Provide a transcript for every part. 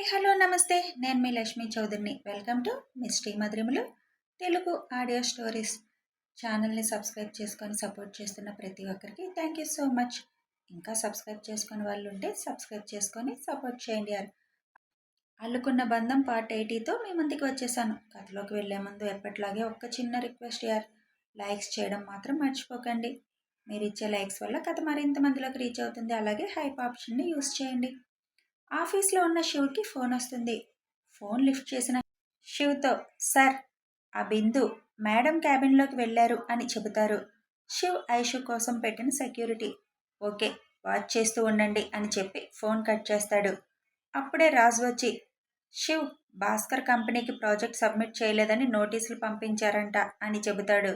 Hi hello నమస్తే. నేను మీ లక్ష్మీ చౌదరిని. వెల్కమ్ టు మిస్టీ మధురిములు తెలుగు ఆడియో స్టోరీస్. ఛానల్ని సబ్స్క్రైబ్ చేసుకొని సపోర్ట్ చేస్తున్న ప్రతి ఒక్కరికి థ్యాంక్ యూ సో మచ్. ఇంకా సబ్స్క్రైబ్ చేసుకుని వాళ్ళు ఉంటే సబ్స్క్రైబ్ చేసుకొని సపోర్ట్ చేయండి యార్. అల్లుకున్న బంధం పార్ట్ ఎయిటీతో మీ ముందుకు వచ్చేసాను. కథలోకి వెళ్ళే ముందు ఎప్పటిలాగే ఒక్క చిన్న రిక్వెస్ట్ యార్. లైక్స్ చేయడం మాత్రం మర్చిపోకండి. మీరు ఇచ్చే లైక్స్ వల్ల కథ మరింత మందిలోకి రీచ్ అవుతుంది. అలాగే హైప్ ఆప్షన్ని యూస్ చేయండి. ఆఫీస్లో ఉన్న శివుకి ఫోన్ వస్తుంది. ఫోన్ లిఫ్ట్ చేసిన శివ్తో సార్ ఆ బిందు మేడం క్యాబిన్లోకి వెళ్ళారు అని చెబుతారు. శివ్ ఐషు కోసం పెట్టిన సెక్యూరిటీ. ఓకే వాచ్ చేస్తూ ఉండండి అని చెప్పి ఫోన్ కట్ చేస్తాడు. అప్పుడే రాజు వచ్చి శివ్ భాస్కర్ కంపెనీకి ప్రాజెక్ట్ సబ్మిట్ చేయలేదని నోటీసులు పంపించారంట అని చెబుతాడు.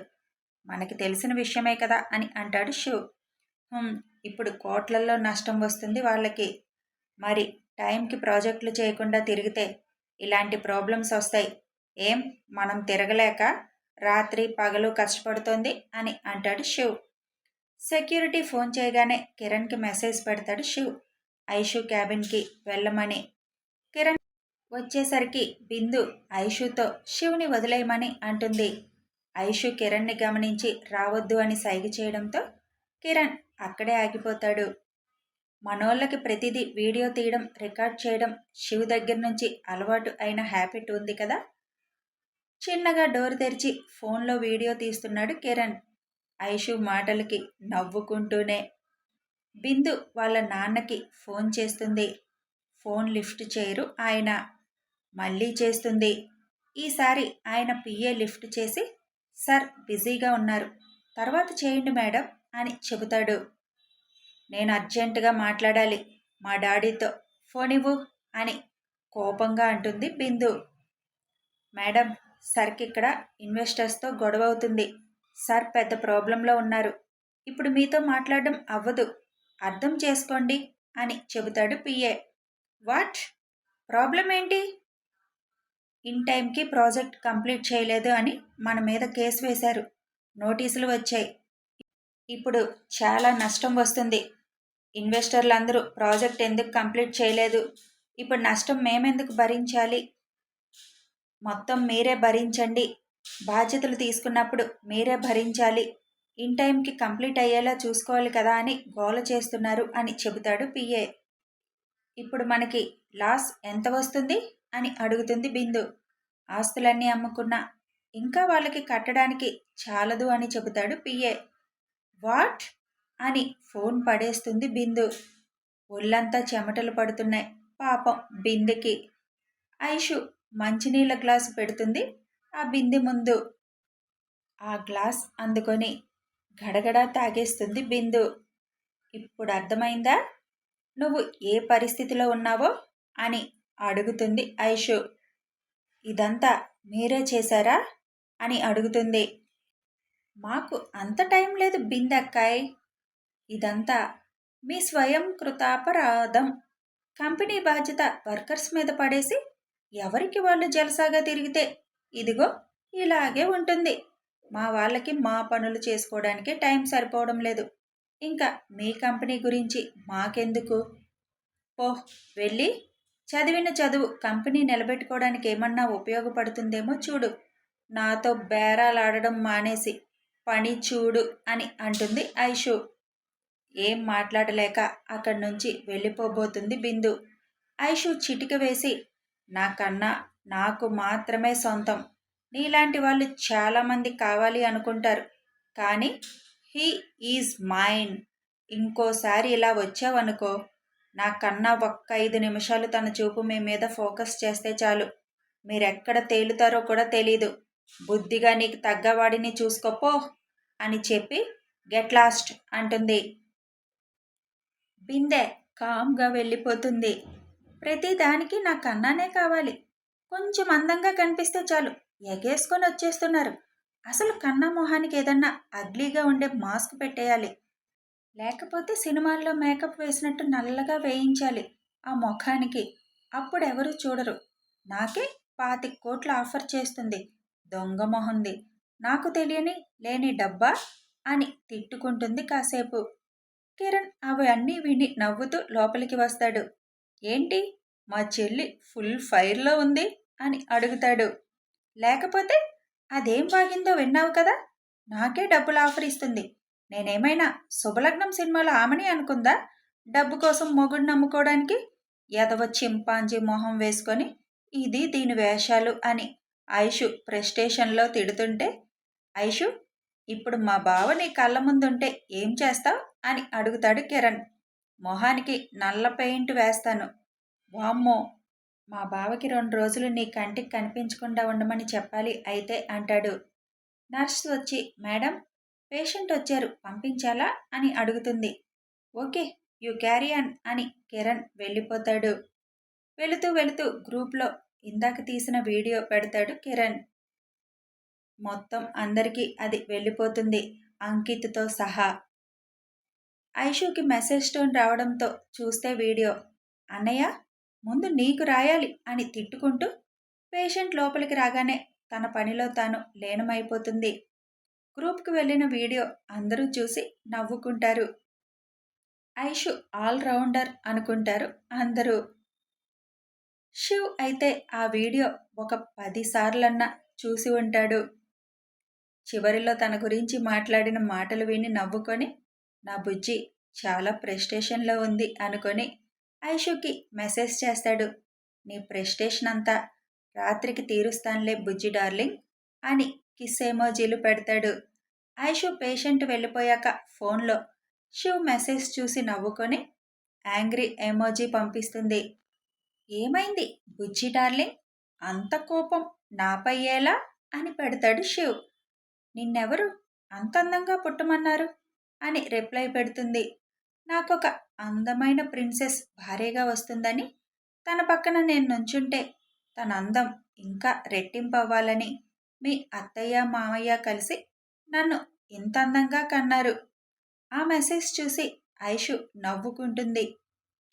మనకి తెలిసిన విషయమే కదా అని అంటాడు శివ్. ఇప్పుడు కోట్లల్లో నష్టం వస్తుంది వాళ్ళకి. మరి టైంకి ప్రాజెక్టులు చేయకుండా తిరిగితే ఇలాంటి ప్రాబ్లమ్స్ వస్తాయి. ఏం? మనం తిరగలేక రాత్రి పగలు కష్టపడుతోంది అని అంటాడు శివ్. సెక్యూరిటీ ఫోన్ చేయగానే కిరణ్కి మెసేజ్ పెడతాడు శివ్. ఐషు క్యాబిన్కి వెళ్ళమని. కిరణ్ వచ్చేసరికి బిందు ఐషుతో శివ్ని వదిలేయమని అంటుంది. ఐషు కిరణ్ని గమనించి రావద్దు అని సైగ చేయడంతో కిరణ్ అక్కడే ఆగిపోతాడు. మనోళ్ళకి ప్రతిదీ వీడియో తీయడం రికార్డ్ చేయడం శివు దగ్గర నుంచి అలవాటు అయిన హ్యాబిట్ ఉంది కదా? చిన్నగా డోర్ తెరిచి ఫోన్లో వీడియో తీస్తున్నాడు కిరణ్. ఐషు మాటలకి నవ్వుకుంటూనే బిందు వాళ్ళ నాన్నకి ఫోన్ చేస్తుంది. ఫోన్ లిఫ్ట్ చేయరు ఆయన. మళ్ళీ చేస్తుంది. ఈసారి ఆయన పిఏ లిఫ్ట్ చేసి సార్ బిజీగా ఉన్నారు. తర్వాత చేయండి మేడం అని చెబుతాడు. నేను అర్జెంటుగా మాట్లాడాలి మా డాడీతో. ఫోన్ ఇవ్వు అని కోపంగా అంటుంది బిందు. మేడం సర్కి ఇక్కడ ఇన్వెస్టర్స్తో గొడవ అవుతుంది సార్ పెద్ద ప్రాబ్లంలో ఉన్నారు. ఇప్పుడు మీతో మాట్లాడడం అవ్వదు. అర్థం చేసుకోండి అని చెబుతాడు పిఏ. వాట్? ప్రాబ్లం ఏంటి? ఇన్ టైంకి ప్రాజెక్ట్ కంప్లీట్ చేయలేదు అని మన మీద కేసు వేశారు. నోటీసులు వచ్చాయి. ఇప్పుడు చాలా నష్టం వస్తుంది. ఇన్వెస్టర్లు అందరూ ప్రాజెక్ట్ ఎందుకు కంప్లీట్ చేయలేదు? ఇప్పుడు నష్టం మేమెందుకు భరించాలి? మొత్తం మీరే భరించండి. బాధ్యతలు తీసుకున్నప్పుడు మీరే భరించాలి. ఇన్ టైంకి కంప్లీట్ అయ్యేలా చూసుకోవాలి కదా అని గోల చేస్తున్నారు అని చెబుతాడు పిఏ ఇప్పుడు మనకి లాస్ ఎంత వస్తుంది అని అడుగుతుంది బిందు. ఆస్తులన్నీ అమ్ముకున్నా ఇంకా వాళ్ళకి కట్టడానికి చాలదు అని చెబుతాడు పిఏ వాట్? అని ఫోన్ పడేస్తుంది బిందు. ఒళ్ళంతా చెమటలు పడుతున్నాయి. పాపం బిందెకి. ఐషు మంచినీళ్ళ గ్లాసు పెడుతుంది ఆ బిందె ముందు. ఆ గ్లాస్ అందుకొని గడగడ తాగేస్తుంది బిందు. ఇప్పుడు అర్థమైందా? నువ్వు ఏ పరిస్థితిలో ఉన్నావో? అని అడుగుతుంది ఐషు. ఇదంతా మీరే చేశారా? అని అడుగుతుంది. మాకు అంత టైం లేదు బిందక్కాయ్. ఇదంతా మీ స్వయం కృతాపరాధం. కంపెనీ బాధ్యత వర్కర్స్ మీద పడేసి ఎవరికి వాళ్ళు జలసాగా తిరిగితే? ఇదిగో ఇలాగే ఉంటుంది. మా వాళ్ళకి మా పనులు చేసుకోవడానికి టైం సరిపోవడం లేదు. ఇంకా మీ కంపెనీ గురించి మాకెందుకు? ఓహ్ వెళ్ళి చదివిన చదువు కంపెనీ నిలబెట్టుకోవడానికి ఏమన్నా ఉపయోగపడుతుందేమో చూడు. నాతో బేరాలాడడం మానేసి పని చూడు అని అంటుంది ఐషు. ఏం మాట్లాడలేక అక్కడి నుంచి వెళ్ళిపోబోతుంది బిందు. ఐషు చిటిక వేసి నాకన్నా నాకు మాత్రమే సొంతం. నీలాంటి వాళ్ళు చాలామంది కావాలి అనుకుంటారు. కానీ హీ ఈజ్ మైన్. ఇంకోసారి ఇలా వచ్చావనుకో నాకన్నా ఒక్క ఐదు నిమిషాలు తన చూపు మీ మీద ఫోకస్ చేస్తే చాలు. మీరెక్కడ తేలుతారో కూడా తెలీదు. బుద్ధిగా నీకు తగ్గవాడిని చూసుకోపో అని చెప్పి గెట్ లాస్ట్ అంటుంది. బిందె కామ్గా వెళ్ళిపోతుంది. ప్రతి దానికి నా కన్నానే కావాలి. కొంచెం అందంగా కనిపిస్తే చాలు. ఎగేసుకొని వచ్చేస్తున్నారు. అసలు కన్నా మొహానికి ఏదన్నా అగ్లీగా ఉండే మాస్క్ పెట్టేయాలి. లేకపోతే సినిమాల్లో మేకప్ వేసినట్టు నల్లగా వేయించాలి ఆ ముఖానికి. అప్పుడు ఎవరు చూడరు. నాకే పాతి కోట్ల ఆఫర్ చేస్తుంది. దొంగ మొహంది. నాకు తెలియని లేని డబ్బా అని తిట్టుకుంటుంది కాసేపు. కిరణ్ అవి అన్నీ విని నవ్వుతూ లోపలికి వస్తాడు. ఏంటి? మా చెల్లి ఫుల్ ఫైర్లో ఉంది అని అడుగుతాడు. లేకపోతే అదేం బాగిందో విన్నావు కదా? నాకే డబ్బులు ఆఫర్ ఇస్తుంది. నేనేమైనా శుభలగ్నం సినిమాలో ఆమెని అనుకుందా? డబ్బు కోసం మొగుడు నమ్ముకోవడానికి ఎదవ చింపాంజీ మొహం వేసుకొని ఇది దీని వేషాలు అని ఐషు ప్రెస్టేషన్లో తిడుతుంటే ఐషు ఇప్పుడు మా బావ నీ కళ్ళ ముందుంటే ఏం చేస్తావు? అని అడుగుతాడు కిరణ్. మొహానికి నల్ల పెయింట్ వేస్తాను. వామ్మో! మా బావకి రెండు రోజులు నీ కంటికి కనిపించకుండా ఉండమని చెప్పాలి అయితే అంటాడు. నర్స్ వచ్చి మేడం పేషెంట్ వచ్చారు పంపించాలా? అని అడుగుతుంది. ఓకే యు క్యారీ అన్ అని కిరణ్ వెళ్ళిపోతాడు. వెళుతూ వెళుతూ గ్రూప్లో ఇందాక తీసిన వీడియో పెడతాడు కిరణ్. మొత్తం అందరికీ అది వెళ్ళిపోతుంది అంకిత్తో సహా. ఐషుకి మెసేజ్ టోన్ రావడంతో చూస్తే వీడియో అన్నయ్య ముందు నీకు రాయాలి అని తిట్టుకుంటూ పేషెంట్ లోపలికి రాగానే తన పనిలో తాను లీనమైపోతుంది. గ్రూప్కి వెళ్ళిన వీడియో అందరూ చూసి నవ్వుకుంటారు. ఐషు ఆల్రౌండర్ అనుకుంటారు అందరూ. శివ్ అయితే ఆ వీడియో ఒక పదిసార్లన్నా చూసి ఉంటాడు. చివరిలో తన గురించి మాట్లాడిన మాటలు విని నవ్వుకొని నా బుజ్జి చాలా ప్రెస్టేషన్లో ఉంది అనుకొని ఐషుకి మెసేజ్ చేస్తాడు. నీ ప్రెస్టేషన్ అంతా రాత్రికి తీరుస్తానులే బుజ్జి డార్లింగ్ అని కిస్ ఎమోజీలు పెడతాడు. ఐషు పేషెంట్ వెళ్ళిపోయాక ఫోన్లో శివ్ మెసేజ్ చూసి నవ్వుకొని యాంగ్రీ ఎమోజీ పంపిస్తుంది. ఏమైంది బుజ్జి డార్లింగ్? అంత కోపం నాపయ్యేలా? అని పెడతాడు శివ్ నిన్నెవరు? అంత అందంగా పుట్టమన్నారు అని రిప్లై పెడుతుంది. నాకొక అందమైన ప్రిన్సెస్ భార్యగా వస్తుందని తన పక్కన నేను నుంచుంటే తన అందం ఇంకా రెట్టింపు అవ్వాలని మీ అత్తయ్య మామయ్య కలిసి నన్ను ఇంత అందంగా కన్నారు. ఆ మెసేజ్ చూసి ఐషు నవ్వుకుంటుంది.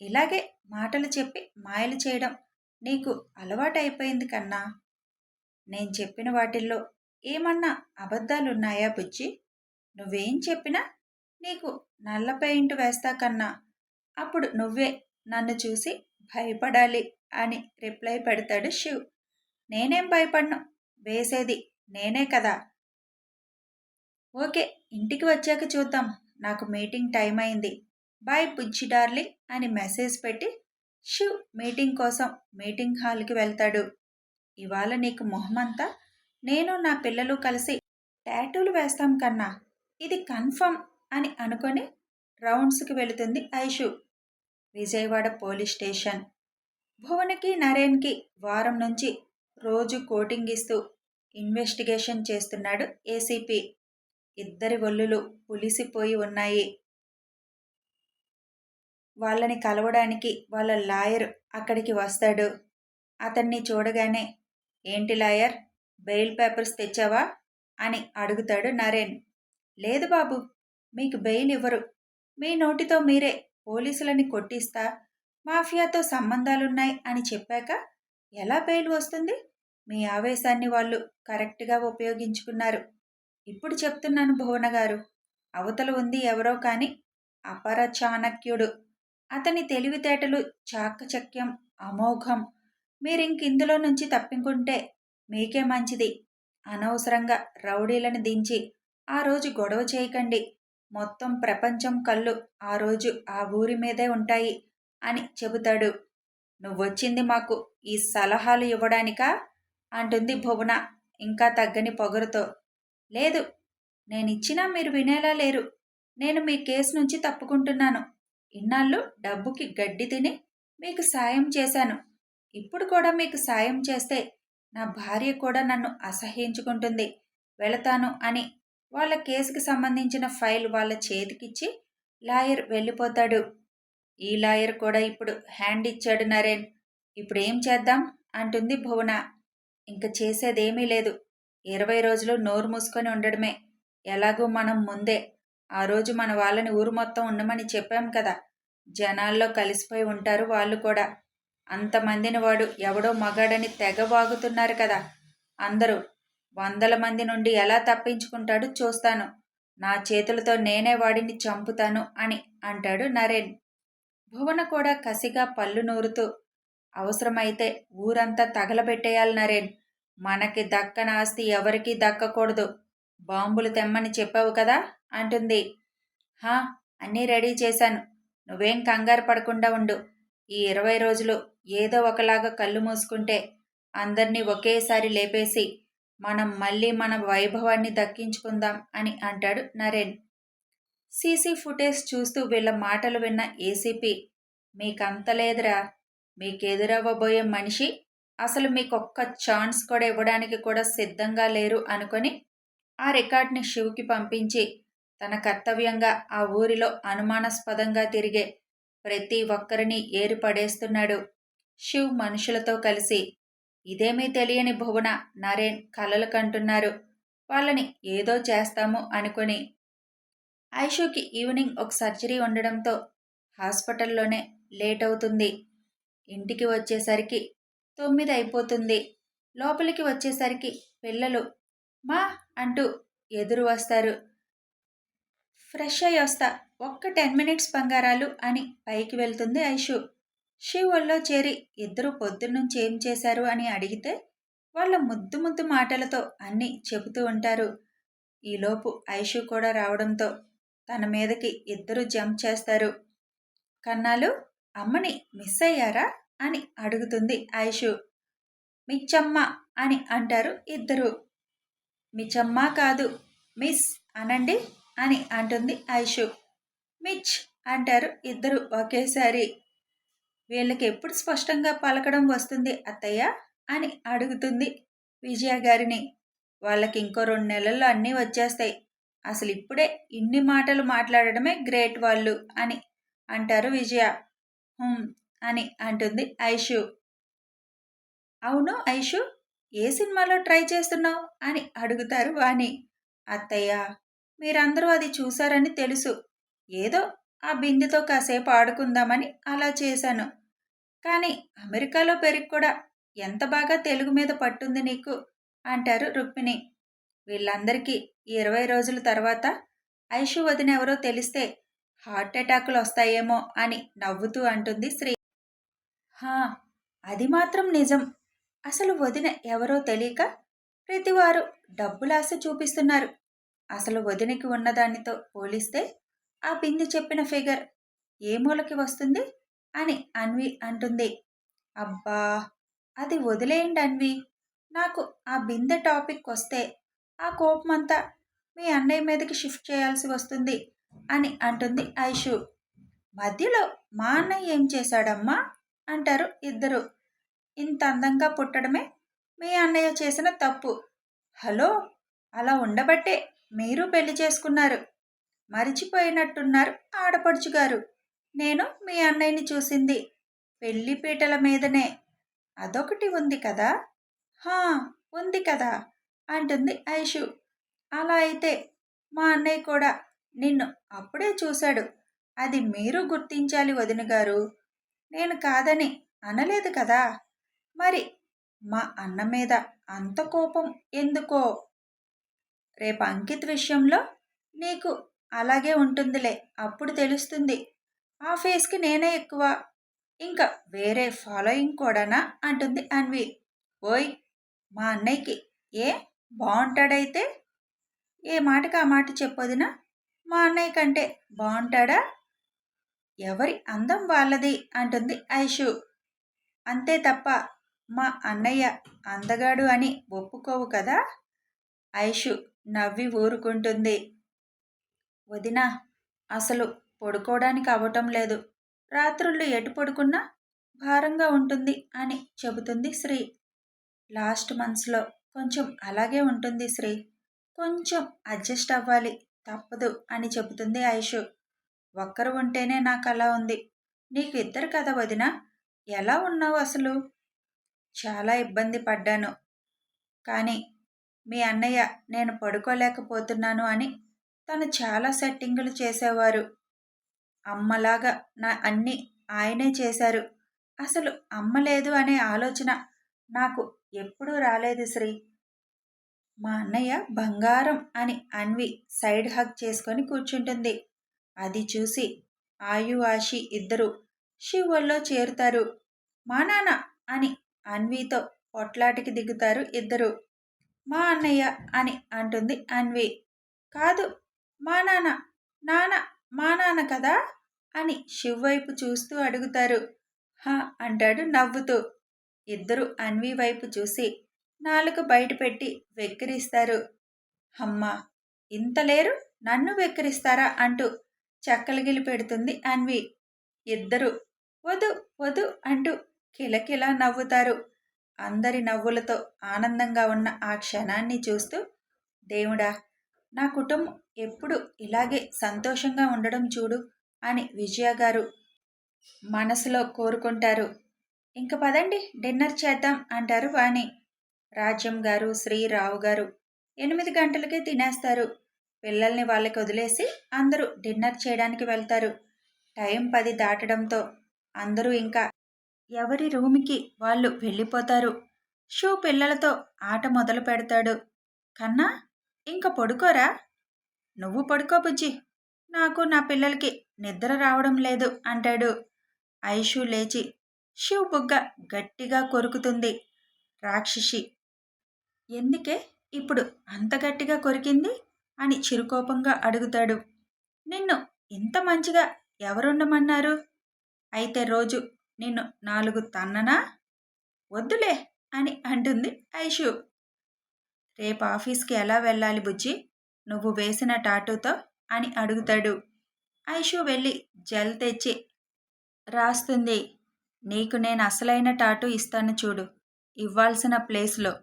ఇలాగే మాటలు చెప్పి మాయలు చేయడం నీకు అలవాటైపోయింది కన్నా. నేను చెప్పిన వాటిల్లో ఏమన్నా అబద్ధాలున్నాయా బుజ్జి? నువ్వేం చెప్పినా నీకు నల్ల పెయింట్ వేస్తా కన్నా అప్పుడు నువ్వే నన్ను చూసి భయపడాలి అని రిప్లై పెడతాడు శివ్. నేనేం భయపడను? వేసేది నేనే కదా. ఓకే ఇంటికి వచ్చాక చూద్దాం. నాకు మీటింగ్ టైం అయింది. బాయ్ బుజ్జి డార్లింగ్ అని మెసేజ్ పెట్టి శివ్ మీటింగ్ కోసం మీటింగ్ హాల్కి వెళ్తాడు. ఇవాళ నీకు మొహమంతా నేను నా పిల్లలు కలిసి టాటూలు వేస్తాం కన్నా ఇది కన్ఫర్మ్ అని అనుకొని రౌండ్స్కి వెళుతుంది ఐషు. Vijayawada police station. భువనకి నరేన్కి వారం నుంచి రోజు కోటింగ్ ఇస్తూ ఇన్వెస్టిగేషన్ చేస్తున్నాడు ఏసీపీ. ఇద్దరి ఒల్లులు పులిసిపోయి ఉన్నాయి. వాళ్ళని కలవడానికి వాళ్ళ లాయర్ అక్కడికి వస్తాడు. అతన్ని చూడగానే ఏంటి లాయర్? బెయిల్ పేపర్స్ తెచ్చావా? అని అడుగుతాడు నరేన్. లేదు బాబు మీకు బెయిల్ ఇవ్వరు. మీ నోటితో మీరే పోలీసులని కొట్టిస్తా మాఫియాతో సంబంధాలున్నాయి అని చెప్పాక ఎలా బెయిల్ వస్తుంది? మీ ఆవేశాన్ని వాళ్ళు కరెక్ట్గా ఉపయోగించుకున్నారు. ఇప్పుడు చెప్తున్నాను భువన గారు. అవతల ఉంది ఎవరో కానీ అపర చాణక్యుడు. అతని తెలివితేటలు చాకచక్యం అమోఘం. మీరింకిందులో నుంచి తప్పింకుంటే మీకే మంచిది. అనవసరంగా రౌడీలను దించి ఆ రోజు గొడవ చేయకండి. మొత్తం ప్రపంచం కళ్ళు ఆ రోజు ఆ ఊరి మీదే ఉంటాయి అని చెబుతాడు. నువ్వొచ్చింది మాకు ఈ సలహాలు ఇవ్వడానికా? అంటుంది భువన ఇంకా తగ్గని పొగరుతో. లేదు నేనిచ్చినా మీరు వినేలా లేరు. నేను మీ కేసు నుంచి తప్పుకుంటున్నాను. ఇన్నాళ్ళు డబ్బుకి గడ్డి తిని మీకు సాయం చేశాను. ఇప్పుడు కూడా మీకు సాయం చేస్తే నా భార్య కూడా నన్ను అసహ్యించుకుంటుంది. వెళతాను అని వాళ్ళ కేసుకి సంబంధించిన ఫైల్ వాళ్ళ చేతికిచ్చి లాయర్ వెళ్ళిపోతాడు. ఈ లాయర్ కూడా ఇప్పుడు హ్యాండ్ ఇచ్చాడు నరేన్. ఇప్పుడు ఏం చేద్దాం? అంటుంది భువన. ఇంక చేసేదేమీ లేదు. ఇరవై రోజులు నోరు మూసుకొని ఉండడమే. ఎలాగూ మనం ముందే. ఆ రోజు మన వాళ్ళని ఊరు మొత్తం ఉండమని చెప్పాం కదా. జనాల్లో కలిసిపోయి ఉంటారు వాళ్ళు కూడా. అంతమందిని వాడు ఎవడో మగాడని తెగ వాగుతున్నారు కదా. అందరూ వందల మంది నుండి ఎలా తప్పించుకుంటాడు చూస్తాను. నా చేతులతో నేనే వాడిని చంపుతాను అని అంటాడు నరేన్. భువన కూడా కసిగా పళ్ళు నూరుతూ అవసరమైతే ఊరంతా తగలబెట్టేయాలి నరేన్. మనకి దక్కన ఆస్తి ఎవరికీ దక్కకూడదు. బాంబులు తెమ్మని చెప్పావు కదా అంటుంది. హా అన్నీ రెడీ చేశాను. నువ్వేం కంగారు పడకుండా ఉండు. ఈ ఇరవై రోజులు ఏదో ఒకలాగా కళ్ళు మూసుకుంటే అందరినీ ఒకేసారి లేపేసి మనం మళ్ళీ మన వైభవాన్ని దక్కించుకుందాం అని అంటాడు నరేన్. సీసీ ఫుటేజ్ చూస్తూ వీళ్ళ మాటలు విన్న ఏసీపీ మీకంత లేదురా మీకెదురవ్వబోయే మనిషి అసలు మీకు ఒక్క ఛాన్స్ కూడా ఇవ్వడానికి కూడా సిద్ధంగా లేరు అనుకొని ఆ రికార్డ్ని శివుకి పంపించి తన కర్తవ్యంగా ఆ ఊరిలో అనుమానాస్పదంగా తిరిగే ప్రతి ఒక్కరిని ఏరిపడేస్తున్నాడు. శివ్ మనుషులతో కలిసి ఇదేమీ తెలియని భువన నరేన్ కలలు కంటున్నారు. వాళ్ళని ఏదో చేస్తాము అనుకుని ఐషుకి ఈవినింగ్ ఒక సర్జరీ ఉండడంతో హాస్పిటల్లోనే లేట్ అవుతుంది. ఇంటికి వచ్చేసరికి తొమ్మిది అయిపోతుంది. లోపలికి వచ్చేసరికి పిల్లలు మా అంటూ ఎదురు వస్తారు. ఫ్రెష్ అయ్యి వస్తా. ఒక్క టెన్ మినిట్స్ బంగారాలు అని పైకి వెళ్తుంది ఐషు. శివ్ ఒళ్ళో చేరి ఇద్దరు పొద్దున్నుంచి ఏం చేశారు అని అడిగితే వాళ్ళ ముద్దు ముద్దు మాటలతో అన్నీ చెబుతూ ఉంటారు. ఈలోపు ఐషు కూడా రావడంతో తన మీదకి ఇద్దరు జంప్ చేస్తారు. కన్నాలు అమ్మని మిస్ అయ్యారా? అని అడుగుతుంది ఐషు. మిచ్చమ్మ అని అంటారు ఇద్దరు. మిచ్చమ్మ కాదు మిస్ అనండి? అని అంటుంది ఐషు. మిచ్ అంటారు ఇద్దరు ఒకేసారి. వీళ్ళకి ఎప్పుడు స్పష్టంగా పలకడం వస్తుంది అత్తయ్య? అని అడుగుతుంది విజయ గారిని. వాళ్ళకి ఇంకో రెండు నెలల్లో అన్నీ వచ్చేస్తాయి. అసలు ఇప్పుడే ఇన్ని మాటలు మాట్లాడడమే గ్రేట్ వాళ్ళు అని అంటారు విజయ. అని అంటుంది ఐషు. అవును ఐషు ఏ సినిమాలో ట్రై చేస్తున్నావు? అని అడుగుతారు వాణి. అత్తయ్య మీరందరూ అది చూసారని తెలుసు. ఏదో ఆ బిందెతో కాసేపు ఆడుకుందామని అలా చేశాను. కానీ అమెరికాలో పెరిగి కూడా ఎంత బాగా తెలుగు మీద పట్టుంది నీకు? అంటారు రుక్మిణి. వీళ్ళందరికీ ఇరవై రోజుల తర్వాత ఐషు వదిన ఎవరో తెలిస్తే హార్ట్ అటాకులు వస్తాయేమో అని నవ్వుతూ అంటుంది శ్రీ. హా అది మాత్రం నిజం. అసలు వదిన ఎవరో తెలియక ప్రతివారు డబ్బులాశ చూపిస్తున్నారు. అసలు వదినకి ఉన్నదానితో పోలిస్తే ఆ బింది చెప్పిన ఫిగర్ ఏ మూలకి వస్తుంది? అని అన్వి అంటుంది. అబ్బా అది వదిలేయండి అన్వి. నాకు ఆ బిందె టాపిక్ వస్తే ఆ కోపమంతా మీ అన్నయ్య మీదకి షిఫ్ట్ చేయాల్సి వస్తుంది అని అంటుంది ఐషు. మధ్యలో మా అన్నయ్య ఏం చేశాడమ్మా? అంటారు ఇద్దరు. ఇంత అందంగా పుట్టడమే మీ అన్నయ్య చేసిన తప్పు. హలో అలా ఉండబట్టే మీరు పెళ్ళి చేసుకున్నారు. మరిచిపోయినట్టున్నారు ఆడపడుచు గారు నేను మీ అన్నయ్యని చూసింది. పెళ్ళి పీటల మీదనే. అదొకటి ఉంది కదా? హా ఉంది కదా? అంటుంది ఐషు. అలా అయితే మా అన్నయ్య కూడా నిన్ను అప్పుడే చూశాడు. అది మీరు గుర్తించాలి వదిన గారు నేను కాదని అనలేదు కదా? మరి మా అన్న మీద అంత కోపం ఎందుకో? రేపు అంకిత్ విషయంలో నీకు అలాగే ఉంటుందిలే అప్పుడు తెలుస్తుంది. ఆ ఫేస్కి నేనే ఎక్కువ ఇంకా వేరే ఫాలోయింగ్ కూడానా? అంటుంది అన్వి. ఓయ్ మా అన్నయ్యకి ఏ బాగుంటాడైతే ఏ మాటకి ఆ మాట చెప్పొదినా? మా అన్నయ్య కంటే బాగుంటాడా ఎవరి అందం వాళ్ళది? అంటుంది ఐషు. అంతే తప్ప మా అన్నయ్య అందగాడు అని ఒప్పుకోవు కదా? ఐషు నవ్వి ఊరుకుంటుంది. వదిన అసలు పడుకోవడానికి అవ్వటం లేదు. రాత్రుళ్ళు ఎటు పడుకున్నా భారంగా ఉంటుంది అని చెబుతుంది శ్రీ. లాస్ట్ మంత్స్లో కొంచెం అలాగే ఉంటుంది శ్రీ. కొంచెం అడ్జస్ట్ అవ్వాలి తప్పదు అని చెబుతుంది ఐషు ఒక్కరు ఉంటేనే నాకు అలా ఉంది. నీకు ఇద్దరు కదా వదిన? ఎలా ఉన్నావు అసలు? చాలా ఇబ్బంది పడ్డాను. కానీ మీ అన్నయ్య నేను పడుకోలేకపోతున్నాను అని తను చాలా సెట్టింగులు చేసేవారు. అమ్మలాగా నా అన్నీ ఆయనే చేశారు. అసలు అమ్మ లేదు అనే ఆలోచన నాకు ఎప్పుడూ రాలేదు శ్రీ. మా అన్నయ్య బంగారం అని అన్వి సైడ్ హగ్ చేసుకొని కూర్చుంటుంది. అది చూసి ఆయు ఆశి ఇద్దరు శివుల్లో చేరుతారు. మా నాన్న అని అన్వితో పొట్లాటికి దిగుతారు ఇద్దరు. మా అన్నయ్య అని అంటుంది అన్వి. కాదు మా నాన్న నాన్న మా నాన్న కదా? అని శివ్ వైపు చూస్తూ అడుగుతారు. హా అంటాడు నవ్వుతూ. ఇద్దరు అన్వి వైపు చూసి నాలుక బయటపెట్టి వెక్కిరిస్తారు. అమ్మా ఇంత లేరు? నన్ను వెక్కిరిస్తారా? అంటూ చక్కలగిలి పెడుతుంది అన్వి. ఇద్దరు వదు వదు అంటూ కిలకిలా నవ్వుతారు. అందరి నవ్వులతో ఆనందంగా ఉన్న ఆ క్షణాన్ని చూస్తూ దేవుడా నా కుటుంబం ఎప్పుడు ఇలాగే సంతోషంగా ఉండడం చూడు అని విజయ గారు మనసులో కోరుకుంటారు. ఇంక పదండి డిన్నర్ చేద్దాం అంటారు వాణి. రాజ్యం గారు శ్రీరావు గారు ఎనిమిది గంటలకే తినేస్తారు. పిల్లల్ని వాళ్ళకి వదిలేసి అందరూ డిన్నర్ చేయడానికి వెళ్తారు. టైం పది దాటడంతో అందరూ ఇంకా ఎవరి రూమ్కి వాళ్ళు వెళ్ళిపోతారు? షూ పిల్లలతో ఆట మొదలు పెడతాడు. కన్నా ఇంక పడుకోరా? నువ్వు పడుకో బుజ్జి. నాకు నా పిల్లలకి నిద్ర రావడం లేదు అంటాడు. ఐషు లేచి షివ్ బుగ్గ గట్టిగా కొరుకుతుంది. రాక్షసి ఎందుకే ఇప్పుడు అంత గట్టిగా కొరికింది? అని చిరుకోపంగా అడుగుతాడు. నిన్ను ఇంత మంచిగా ఎవరుండమన్నారు? అయితే రోజు నిన్ను నాలుగు తన్ననా వద్దులే అని అంటుంది ఐషు. రేపు ఆఫీస్కి ఎలా వెళ్ళాలి బుజ్జి? నువ్వు వేసిన టాటూతో అని అడుగుతాడు. ఐషు వెళ్ళి జెల్ తెచ్చి రాస్తుంది. నీకు నేను అసలైన టాటూ ఇస్తాను చూడు ఇవ్వాల్సిన ప్లేస్లో.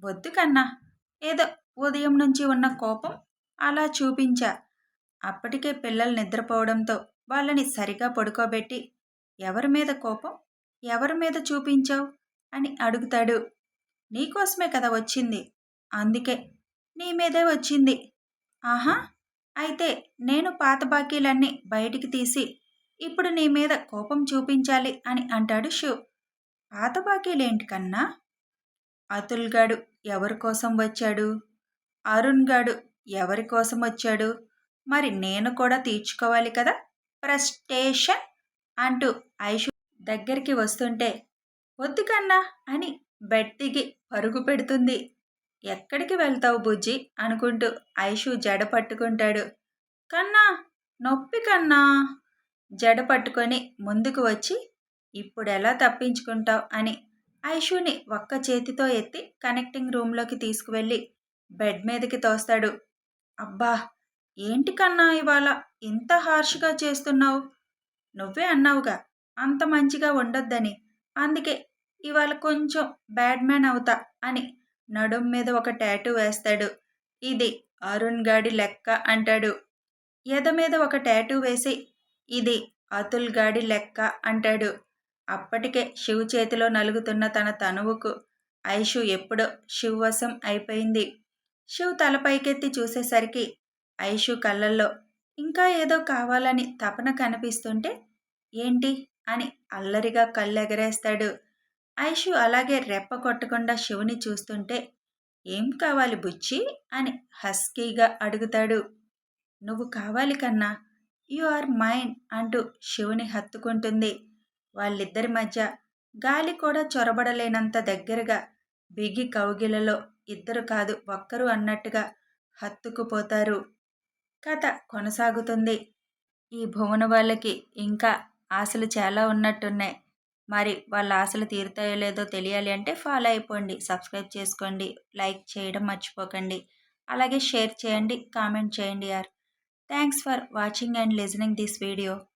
వద్దు కన్నా. ఏదో ఉదయం నుంచి ఉన్న కోపం అలా చూపించా. అప్పటికే పిల్లలు నిద్రపోవడంతో వాళ్ళని సరిగా పడుకోబెట్టి ఎవరి మీద కోపం? ఎవరి మీద చూపించావు? అని అడుగుతాడు. నీకోసమే కదా వచ్చింది. అందుకే నీ మీదే వచ్చింది. ఆహా! అయితే నేను పాత బాకీలన్నీ బయటికి తీసి ఇప్పుడు నీ మీద కోపం చూపించాలి అని అంటాడు షూ. పాత బాకీలేంటి కన్నా? అతుల్ గాడు ఎవరి కోసం వచ్చాడు? అరుణ్ గాడు ఎవరి కోసం వచ్చాడు? మరి నేను కూడా తీర్చుకోవాలి కదా? ప్రస్టేషన్ అంటూ ఐషు దగ్గరికి వస్తుంటే వద్దు కన్నా అని బెడ్ దిగి పరుగు పెడుతుంది. ఎక్కడికి వెళ్తావు బుజ్జి? అనుకుంటూ ఐషు జడ పట్టుకుంటాడు. కన్నా నొప్పి కన్నా జడ పట్టుకొని ముందుకు వచ్చి ఇప్పుడు ఎలా తప్పించుకుంటావు? అని ఐషుని ఒక్క చేతితో ఎత్తి కనెక్టింగ్ రూమ్లోకి తీసుకువెళ్ళి బెడ్ మీదకి తోస్తాడు. అబ్బా ఏంటి కన్నా ఇవాళ ఇంత హార్ష్గా చేస్తున్నావు? నువ్వే అన్నావుగా. అంత మంచిగా ఉండొద్దని. అందుకే ఇవాళ కొంచెం బ్యాడ్ మ్యాన్ అవుతా అని నడుం మీద ఒక ట్యాటూ వేస్తాడు. ఇది అరుణ్ గాడి లెక్క అంటాడు. ఎద మీద ఒక ట్యాటూ వేసి ఇది అతుల్ గాడి లెక్క అంటాడు. అప్పటికే శివ్ చేతిలో నలుగుతున్న తన తనువుకు ఐషు ఎప్పుడో శివవశం అయిపోయింది. శివ్ తలపైకెత్తి చూసేసరికి ఐషు కళ్ళల్లో ఇంకా ఏదో కావాలని తపన కనిపిస్తుంటే ఏంటి? అని అల్లరిగా కళ్ళెగరేస్తాడు. ఐషు అలాగే రెప్ప కొట్టకుండా శివుని చూస్తుంటే ఏం కావాలి బుచ్చి అని హస్కీగా అడుగుతాడు. నువ్వు కావాలి కన్నా యు ఆర్ మైన్ అంటూ శివుని హత్తుకుంటుంది. వాళ్ళిద్దరి మధ్య గాలి కూడా చొరబడలేనంత దగ్గరగా బిగి కౌగిలలో ఇద్దరు కాదు ఒక్కరు అన్నట్టుగా హత్తుకుపోతారు. కథ కొనసాగుతుంది. ఈ భువన వాళ్ళకి ఇంకా ఆశలు చాలా ఉన్నట్టున్నాయి. మరి వాళ్ళ ఆశలు తీరుతాయో లేదో తెలియాలి అంటే ఫాలో అయిపోండి. సబ్స్క్రైబ్ చేసుకోండి. లైక్ చేయడం మర్చిపోకండి. అలాగే షేర్ చేయండి. కామెంట్ చేయండి యార్. Thanks for watching and listening this video.